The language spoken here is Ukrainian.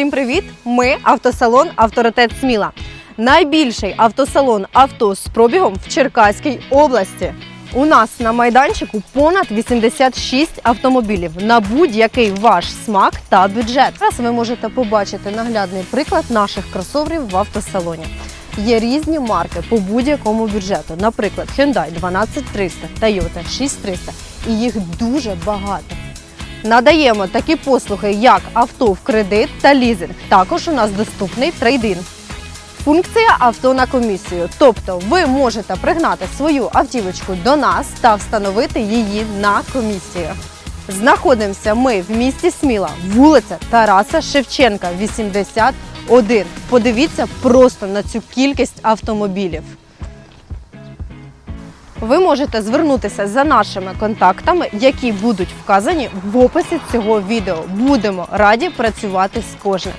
Всім привіт! Ми автосалон Авторитет Сміла. Найбільший автосалон авто з пробігом в Черкаській області. У нас на майданчику понад 86 автомобілів на будь-який ваш смак та бюджет. Зараз ви можете побачити наглядний приклад наших кросоверів в автосалоні. Є різні марки по будь-якому бюджету, наприклад, Hyundai 12300, Toyota 6300. І їх дуже багато. Надаємо такі послуги, як авто в кредит та лізинг. Також у нас доступний трейдин. Функція авто на комісію. Тобто ви можете пригнати свою автівочку до нас та встановити її на комісію. Знаходимося ми в місті Сміла, вулиця Тараса Шевченка, 81. Подивіться просто на цю кількість автомобілів. Ви можете звернутися за нашими контактами, які будуть вказані в описі цього відео. Будемо раді працювати з кожним.